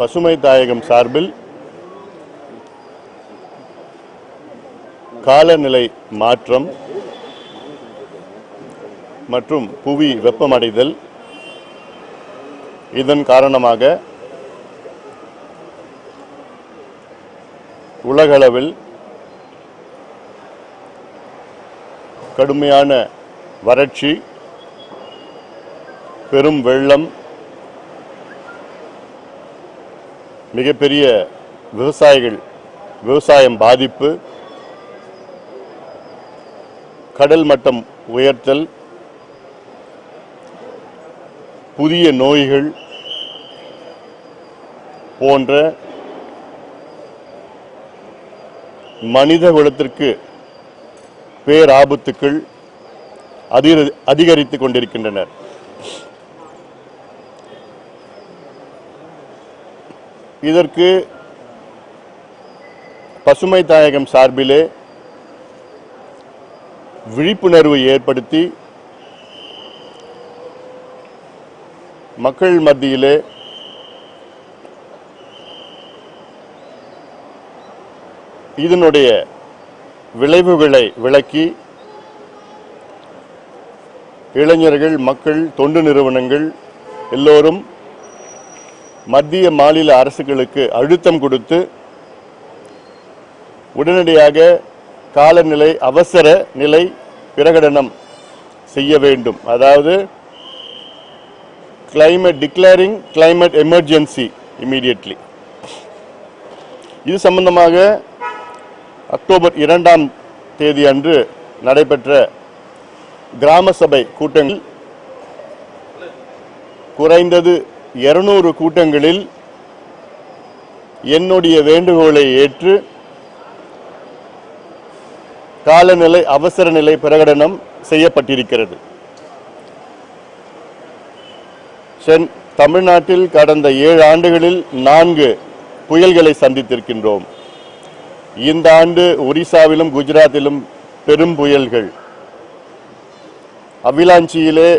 பசுமை தாயகம் சார்பில் காலநிலை மாற்றம் மற்றும் புவி வெப்பமடைதல் இதன் காரணமாக உலகளவில் கடுமையான வறட்சி பெரும் வெள்ளம் மிகப்பெரிய விவசாயிகள் விவசாயம் பாதிப்பு கடல் மட்டம் உயர்த்தல் புதிய நோய்கள் போன்ற மனித குலத்திற்கு பேராபத்துக்கள் அதிக- அதிகரித்துக் கொண்டிருக்கின்றனர். இதற்கு பசுமை தாயகம் சார்பிலே விழிப்புணர்வு ஏற்படுத்தி மக்கள் மத்தியிலே இதனுடைய விளைவுகளை விளக்கி இளைஞர்கள் மக்கள் தொண்டு நிறுவனங்கள் எல்லோரும் மத்திய மாநில அரசுகளுக்கு அழுத்தம் கொடுத்து உடனடியாக காலநிலை அவசர நிலை பிரகடனம் செய்ய வேண்டும். அதாவது climate declaring climate emergency immediately இது சம்பந்தமாக அக்டோபர் இரண்டாம் தேதி அன்று நடைபெற்ற கிராம சபை கூட்டங்கள் குறைந்தது இருநூறு கூட்டங்களில் என்னுடைய வேண்டுகோளை ஏற்று காலநிலை அவசர நிலை பிரகடனம் செய்யப்பட்டிருக்கிறது. சென் தமிழ்நாட்டில் கடந்த ஏழு ஆண்டுகளில் நான்கு புயல்களை சந்தித்திருக்கின்றோம். இந்த ஆண்டு ஒரிசாவிலும் குஜராத்திலும் பெரும் புயல்கள். அவிலாஞ்சியிலே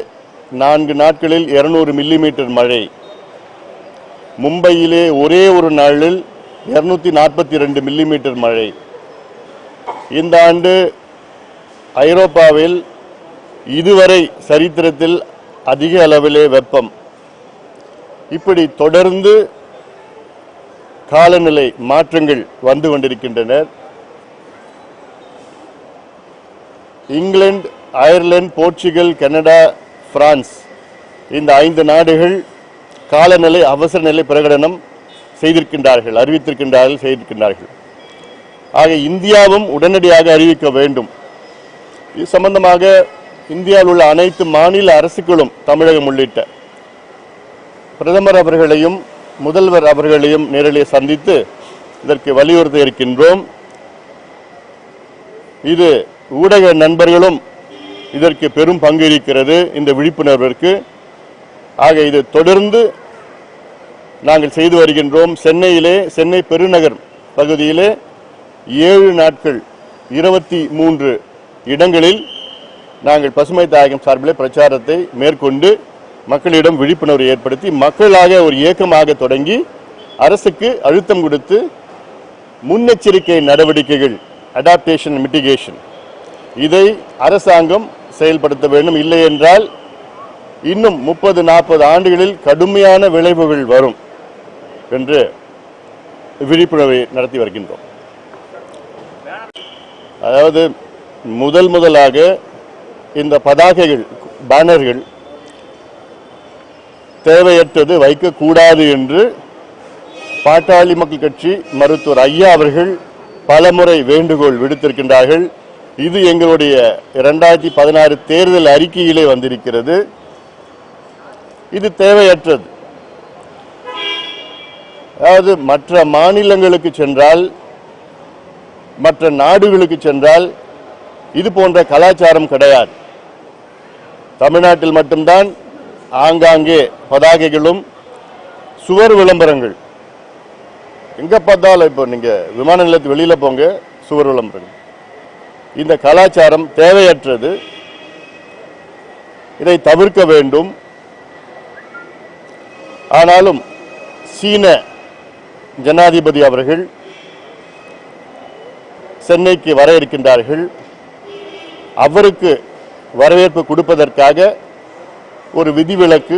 நான்கு நாட்களில் 200 மில்லிமீட்டர் மழை. மும்பையிலே ஒரே ஒரு நாளில் 242 நாற்பத்தி ரெண்டு மில்லிமீட்டர் மழை. இந்த ஆண்டு ஐரோப்பாவில் இதுவரை சரித்திரத்தில் அதிக அளவிலே வெப்பம். இப்படி தொடர்ந்து காலநிலை மாற்றங்கள் வந்து கொண்டிருக்கின்றன. England Ireland Portugal Canada France இந்த ஐந்து நாடுகள் காலநிலை அவசர நிலை பிரகடனம் செய்திருக்கின்றார்கள் அறிவித்திருக்கின்றார்கள் செய்திருக்கின்றார்கள். ஆக இந்தியாவும் உடனடியாக அறிவிக்க வேண்டும். இது சம்பந்தமாக இந்தியாவில் உள்ள அனைத்து மாநில அரசுகளும் தமிழகம் உள்ளிட்ட பிரதமர் அவர்களையும் முதல்வர் அவர்களையும் நேரிலே சந்தித்து இதற்கு வலியுறுத்த இருக்கின்றோம். இது ஊடக நண்பர்களும் இதற்கு பெரும் பங்கு இருக்கிறது இந்த விழிப்புணர்விற்கு. ஆக இது தொடர்ந்து நாங்கள் செய்து வருகின்றோம். சென்னையிலே சென்னை பெருநகர் பகுதியிலே ஏழு நாட்கள் இருபத்தி மூன்று இடங்களில் நாங்கள் பசுமை தாயகம் சார்பிலே பிரச்சாரத்தை மேற்கொண்டு மக்களிடம் விழிப்புணர்வு ஏற்படுத்தி மக்களாக ஒரு இயக்கமாக தொடங்கி அரசுக்கு அழுத்தம் கொடுத்து முன்னெச்சரிக்கை நடவடிக்கைகள் அடாப்டேஷன் மிட்டிகேஷன் இதை அரசாங்கம் செயல்படுத்த வேண்டும். இல்லை என்றால் இன்னும் முப்பது நாற்பது ஆண்டுகளில் கடுமையான விளைவுகள் வரும். என்று விழிப்புணர்வை நடத்தி வருகின்றோம். அதாவது முதல் முதலாக இந்த பதாகைகள் பேனர்கள் தேவையற்றது வைக்கக்கூடாது என்று பாட்டாளி மக்கள் கட்சி மருத்துவர் ஐயா அவர்கள் பலமுறை வேண்டுகோள் விடுத்திருக்கின்றார்கள். இது எங்களுடைய இரண்டாயிரத்தி பதினாறு தேர்தல் அறிக்கையிலே வந்திருக்கிறது. இது தேவையற்றது. அதாவது மற்ற மாநிலங்களுக்கு சென்றால் மற்ற நாடுகளுக்கு சென்றால் இது போன்ற கலாச்சாரம் கிடையாது. தமிழ்நாட்டில் மட்டும்தான் ஆங்காங்கே பதாகைகளும் சுவர் விளம்பரங்கள். எங்க பார்த்தாலும் இப்போ நீங்க விமான நிலையத்து வெளியில போங்க சுவர் விளம்பரங்கள். இந்த கலாச்சாரம் தேவையற்றது. இதை தவிர்க்க வேண்டும். ஆனாலும் சீன ஜனாதிபதி அவர்கள் சென்னைக்கு வர இருக்கின்றார்கள் அவருக்கு வரவேற்பு கொடுப்பதற்காக ஒரு விதிவிலக்கு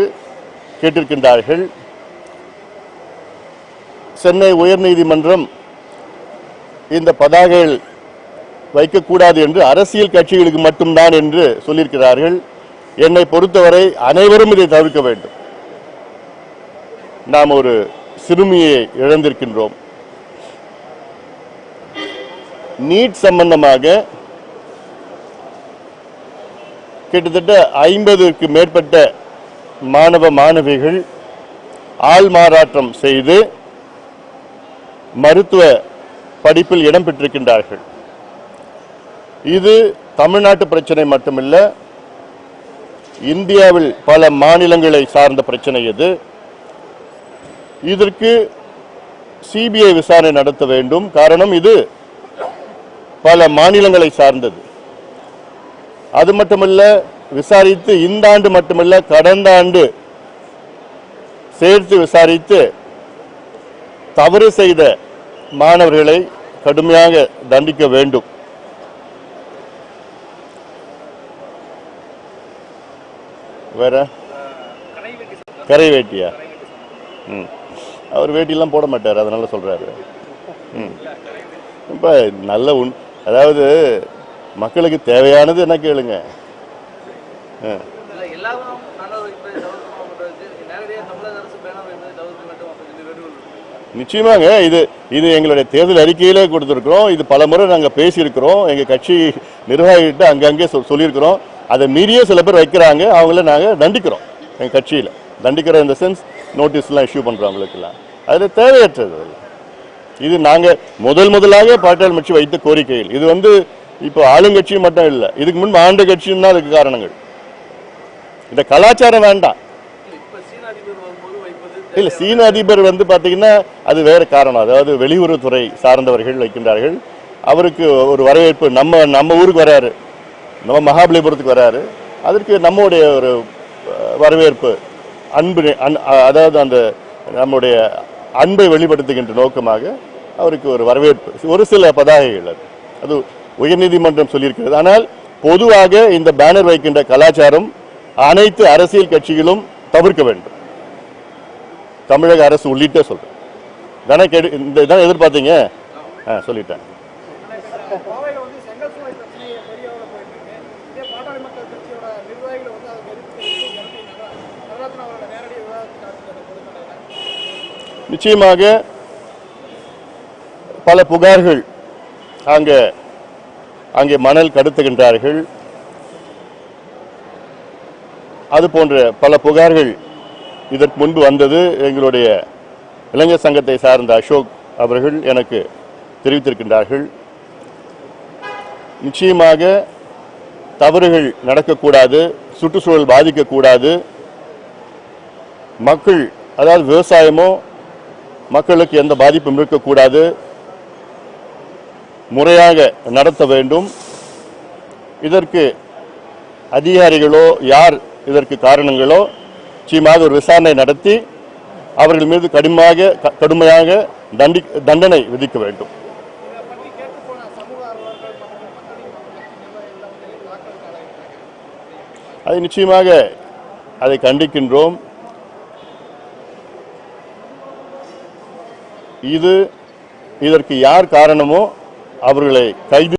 கேட்டிருக்கின்றார்கள். சென்னை உயர்நீதிமன்றம் இந்த பதாகைகள் வைக்கக்கூடாது என்று அரசியல் கட்சிகளுக்கு மட்டும்தான் என்று சொல்லியிருக்கிறார்கள். என்னை பொறுத்தவரை அனைவரும் இதை தவிர்க்க வேண்டும். நாம் ஒரு சிறுமியை இழந்திருக்கின்றோம். நீட் சம்பந்தமாக கிட்டத்தட்ட ஐம்பதுக்கு மேற்பட்ட மாணவ மாணவிகள் ஆள் மாறாட்டம் செய்து மருத்துவ படிப்பில் இடம்பெற்றிருக்கின்றார்கள் இது தமிழ்நாட்டு பிரச்சனை மட்டுமில்ல இந்தியாவில் பல மாநிலங்களை சார்ந்த பிரச்சனை இது. இதற்கு சிபிஐ விசாரணை நடத்த வேண்டும். காரணம் இது பல மாநிலங்களை சார்ந்தது. அது மட்டுமல்ல விசாரித்து இந்த ஆண்டு மட்டுமல்ல கடந்த ஆண்டு சேர்த்து விசாரித்து தவறு செய்த மாணவர்களை கடுமையாக தண்டிக்க வேண்டும். வேற? கரை வேட்டியா? ம். அவர் வேட்டியெல்லாம் போட மாட்டார் அதனால சொல்றாரு. ம். இப்போ நல்ல உண் அதாவது மக்களுக்கு தேவையானது என்ன கேளுங்க. நிச்சயமாங்க இது இது எங்களுடைய தேர்தல் அறிக்கையிலே கொடுத்துருக்குறோம். இது பல முறை நாங்கள் பேசியிருக்கிறோம். எங்கள் கட்சி நிர்வாகிகிட்ட அங்கங்கே சொல் சொல்லியிருக்கிறோம். அதை மீறிய சில பேர் வைக்கிறாங்க. அவங்கள நாங்கள் தண்டிக்கிறோம். எங்கள் கட்சியில் தண்டிக்கிற இந்த சென்ஸ் நோட்டீஸ்லாம் இஷ்யூ பண்ணுறவங்களுக்குலாம் அது தேவையற்றது. இது நாங்கள் முதல் முதலாக பாட்டாளி கட்சி வைத்த கோரிக்கைகள் இது வந்து இப்போ ஆளுங்கட்சி மட்டும் இல்லை இதுக்கு முன்பு ஆண்டு கட்சியும் தான் அதுக்கு காரணங்கள். இந்த கலாச்சாரம் வேண்டாம். இல்லை சீன அதிபர் வந்து பாத்தீங்கன்னா அது வேற காரணம். அதாவது வெளியுறவுத்துறை சார்ந்தவர்கள் வைக்கின்றார்கள். அவருக்கு ஒரு வரவேற்பு. நம்ம நம்ம ஊருக்கு வராரு. நம்ம மகாபலிபுரத்துக்கு வராரு. அதற்கு நம்முடைய ஒரு வரவேற்பு. அன்பு அன் அதாவது அந்த நம்முடைய அன்பை வெளிப்படுத்துகின்ற நோக்கமாக அவருக்கு ஒரு வரவேற்பு ஒரு சில பதாகைகள் அது. அது உயர்நீதிமன்றம் சொல்லியிருக்கிறது. ஆனால் பொதுவாக இந்த பேனர் வைக்கின்ற கலாச்சாரம் அனைத்து அரசியல் கட்சிகளும் தவிர்க்க வேண்டும். தமிழக அரசு உள்ளிட்ட சொல்றேன். தானே கேடு இந்த இதான் எதிர்பார்த்தீங்க? ஆ சொல்லிட்டேன். நிச்சயமாக பல புகார்கள் அங்கே அங்கே மணல் கடத்துகின்றார்கள். அது போன்ற பல புகார்கள் இதற்கு முன்பு வந்தது. எங்களுடைய இளைஞர் சங்கத்தை சார்ந்த அசோக் அவர்கள் எனக்கு தெரிவித்திருக்கின்றார்கள். நிச்சயமாக தவறுகள் நடக்கக்கூடாது சுற்றுச்சூழல் பாதிக்கக்கூடாது. மக்கள் அதாவது விவசாயமோ மக்களுக்கு எந்த பாதிப்பும் இருக்கக்கூடாது. முறையாக நடத்த வேண்டும். இதற்கு அதிகாரிகளோ யார் இதற்கு காரணங்களோ நிச்சயமாக ஒரு விசாரணை நடத்தி அவர்கள் மீது கடுமையாக க- கடுமையாக தண்டி தண்டனை விதிக்க வேண்டும். அதை அது நிச்சயமாக அதை கண்டிக்கின்றோம். இது இதற்கு யார் காரணமோ அவர்களை கைது